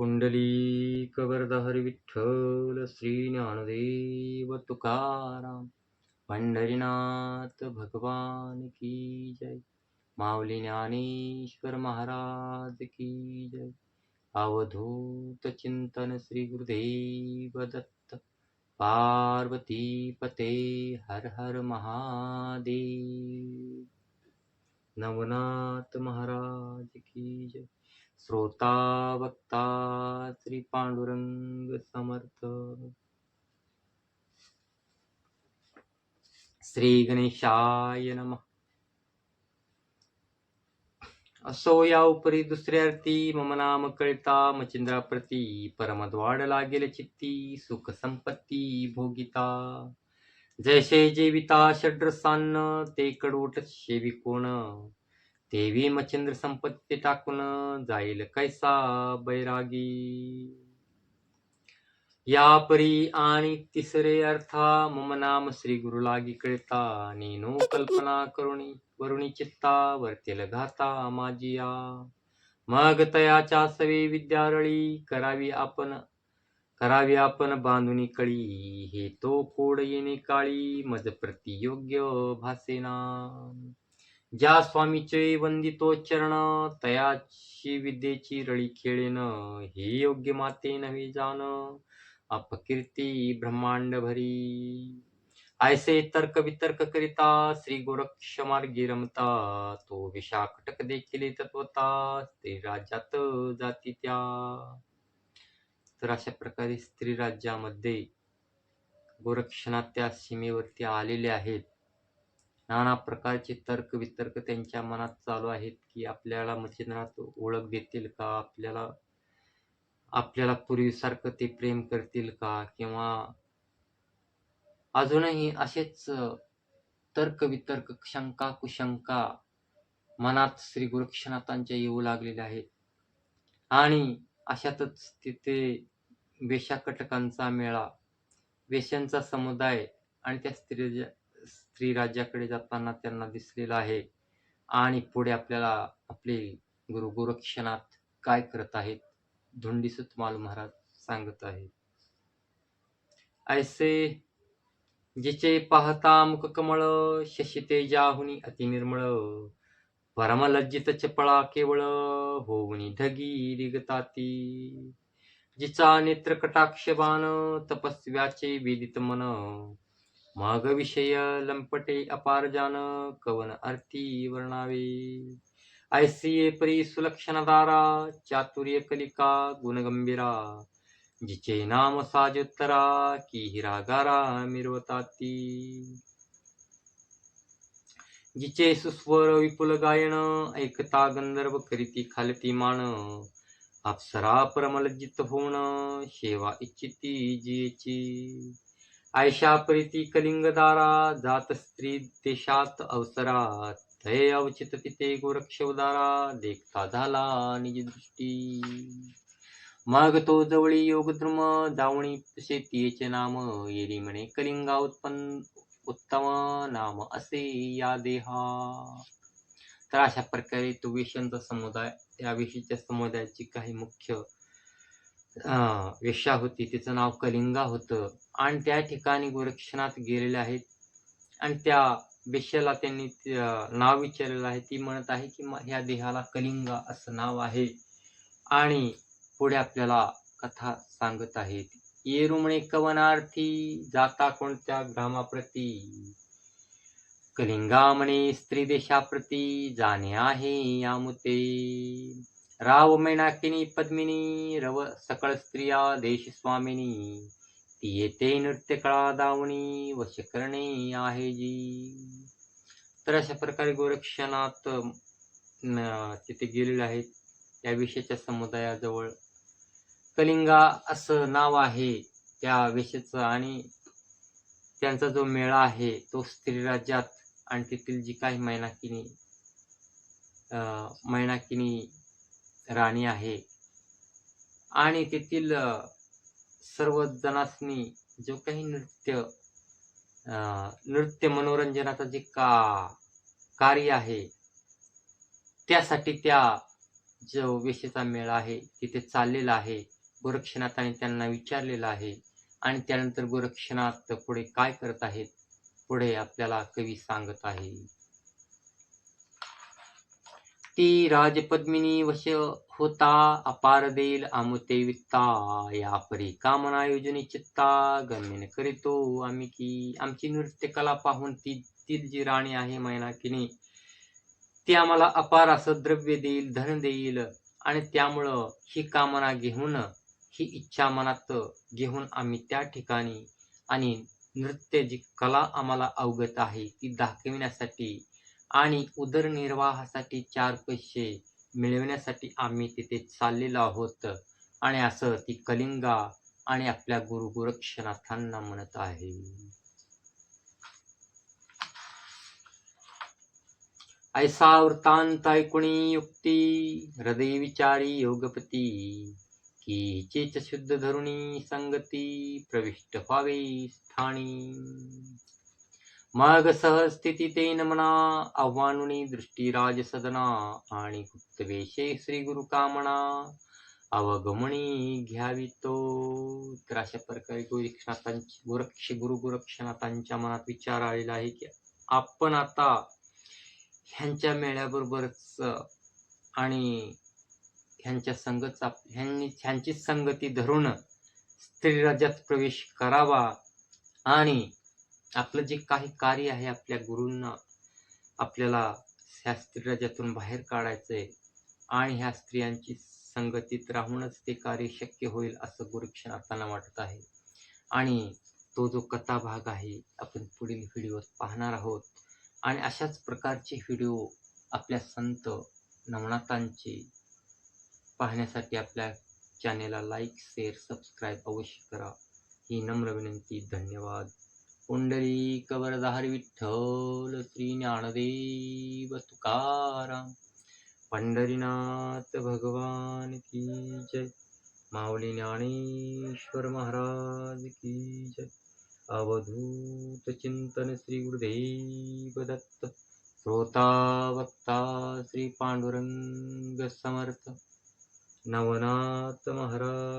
पुंडलिक वरदहरी विठ्ठल श्री ज्ञानदेव तुकाराम पंढरीनाथ भगवान की जय। माऊली ज्ञानेश्वर महाराज की जय। अवधूत चिंतन श्री गुरुदेव दत्त। पार्वती पते हर हर महादेव। नवनाथ महाराज की जय। श्रोता वक्ता श्री पांडुरंग समर्थ श्री गणेशाय नम। असो या उपरी दुसऱ्या अर्थी मम नाम कळता मचिंद्राप्रती परमद्वाड लागेल चित्ती सुख संपत्ती भोगिता जैसे जेविता षड्रसान्न ते कडवट शेवी कोण? तेवी मच्छिंद्र संपत्ती टाकून जाईल कैसा बैरागी? या परी आणि तिसरे अर्था मम नाम श्री गुरु लागी कळता नीनो कल्पना करुणी वरुणी चित्ता वर्तेल घाता माजिया. मग तयाच्या सवे विद्यारळी करावी आपण करावी आपण बांधुनी कळी हे तो कोड येणे काळी मज प्रतियोग्य भासेना. ज्या स्वामीचे वंदितो चरण तयाची विद्येची रळी खेळेन हे योग्य माते नव्हे जाण अपकीर्ती ब्रह्मांड भरी ऐसे तर्क वितर्क करिता श्री गोरक्ष मार्गी रमता. तो विशाकटक देखील तत्वता स्त्री राज्यात जाती त्या. तर अशा प्रकारे स्त्री राज्यामध्ये गोरक्षनाथ त्या सीमेवरती आलेले आहेत. नाना प्रकारचे तर्क वितर्क त्यांच्या मनात चालू आहेत की आपल्याला मच्छिंद्रात ओळख देतील का? आपल्याला आपल्याला पूर्वीसारखं ते प्रेम करतील का? किंवा अजूनही असेच तर्क वितर्क शंका कुशंका मनात श्री गोरक्षनाथांच्या येऊ लागलेल्या आहेत. आणि अशातच तिथे वेशाकटकांचा मेळा वेशांचा समुदाय आणि त्या स्त्री स्त्री राज्याकडे जाताना त्यांना दिसलेला आहे. आणि पुढे आपल्याला आपले गुरु गोरक्षनाथ काय करत आहेत धुंडीसुत माल महाराज सांगत आहेत. ऐसे जिचे पाहता मुख कमळ शशी तेजाहुनी अतिनिर्मळ परमलज्जित चपळा केवळ होऊनी ढगी रिगताती. जिचा नेत्र कटाक्ष बाण तपस्व्याचे वेदित मन. मागविषय लंपटे अपार जान कवन अर्थी वर्णावे? ऐसिये परी सुलक्षणदारा चातुर्य कलिका गुणगंभीरा जिचे नाम साजोत्तरा की हिरागारा मिरवताती। जिचे सुस्वर विपुल गायन ऐकता गंधर्व करीती खालती मान। अप्सरा परमलज्जित होण शेवा इच्छिती जियेची। आयशा प्रीती कलिंगदारा जात स्त्री देशात अवसरा थय अवचित पिते गोरक्ष उदारा देखता झाला निज दृष्टी मग तो जवळी योगद्रुम जावणी शेतीचे नाम येरी म्हणे कलिंगा उत्पन्न उत्तम नाम असे या देहा. तर अशा प्रकारे तो वेशांचा समुदाय या विषयीच्या समुदायाची काही मुख्य वेश्या होती तिचं नाव कलिंगा होतं. आणि त्या ठिकाणी गोरक्षनाथ गेलेले आहेत. आणि त्या वेश्याला त्यांनी नाव विचारलेलं आहे. ती म्हणत आहे की ह्या देहाला कलिंगा असं नाव आहे. आणि पुढे आपल्याला कथा सांगत आहेत. येरू म्हणे कवनार्थी जाता कोणत्या ग्रामाप्रती? कलिंगा म्हणे स्त्री देशाप्रती. जाणे आहे यामुते राव मैनाकिनी पद्मिनी रव सकळ स्त्रिया देश स्वामिनी ती येते नृत्य कळा दावणी वश करणे आहे जी. तर अशा प्रकारे गोरक्षनाथ तिथे गेलेले आहेत. या विषयाच्या समुदायाजवळ कलिंगा असं नाव आहे. त्या वेशेचं आणि त्यांचा जो मेळा आहे तो स्त्री राज्यात आणि तेथील जी काही मैनाकिनी मैनाकिनी राणी आहे. आणि तेथील सर्व जणांनी जो काही नृत्य नृत्य मनोरंजनाचा जे का कार्य आहे त्यासाठी त्या जो वेशेचा मेळा आहे तिथे चाललेला आहे. गोरक्षनाथाने त्यांना विचारलेलं आहे. आणि त्यानंतर गोरक्षनाथ पुढे काय करत आहेत पुढे आपल्याला कवी सांगत आहे. ती राजपद्मिनी वश होता अपार देईल आमुते वित्ता. या परी कामना योजने चित्ता गम्यन करीतो आम्ही की आमची नृत्य कला पाहून ती ती जी राणी आहे मैनाकिनी ती आम्हाला अपार असं द्रव्य देईल धन देईल आणि त्यामुळं ही कामना घेऊन ही इच्छा मनात घेऊन आम्ही त्या ठिकाणी आणि नृत्य जी कला आम्हाला अवगत आहे ती दाखविण्यासाठी आणि उदरनिर्वाहासाठी चार पैसे मिळवण्यासाठी आम्ही तिथे चाललेलो आहोत. आणि असं ती कलिंगा आणि आपल्या गुरु गोरक्षनाथांना म्हणत आहे. ऐसा वृत्तांत ऐकुणी युक्ती हृदय विचारी योगपती की शुद्ध धरुणी संगती प्रविष्ट व्हावे स्थानी. मग सह स्थिती ते नमना आव्हानुनी दृष्टी राज सदना आणि गुप्त श्री गुरु कामना अवगमनी घ्यावी तो तर अशा प्रकारे गोरक्षनाथांची गोरक्ष गुरु गोरक्षनाथांच्या मनात विचार आलेला आहे की आपण आता ह्यांच्या मेळ्याबरोबरच आणि ह्यांच्या संगत ह्यांनी ह्यांची संगती धरून स्त्री राज्यात प्रवेश करावा आणि आपलं जे काही कार्य आहे आपल्या गुरूंना आपल्याला ह्या स्त्रीराज्यातून बाहेर काढायचं आहे आणि ह्या स्त्रियांची संगतीत राहूनच ते कार्य शक्य होईल असं गुरुक्षनाथांना वाटत आहे. आणि तो जो कथा भाग आहे आपण पुढील व्हिडिओत पाहणार आहोत. आणि अशाच प्रकारचे व्हिडिओ आपल्या संत नवनाथांचे पाहण्यासाठी आपल्या चॅनेलला लाईक शेअर सबस्क्राईब अवश्य करा. ही नम्र विनंती. धन्यवाद. पुंडली कवरधार विठ्ठल श्री ज्ञानदेव तुकाराम पंढरीनाथ भगवान की जय। माऊली ज्ञानेश्वर महाराज की जय। अवधूत चिंतन श्री गुरुदेव दत्त। श्रोता वक्ता श्री पांडुरंग समर्थ। नवनाथ महाराज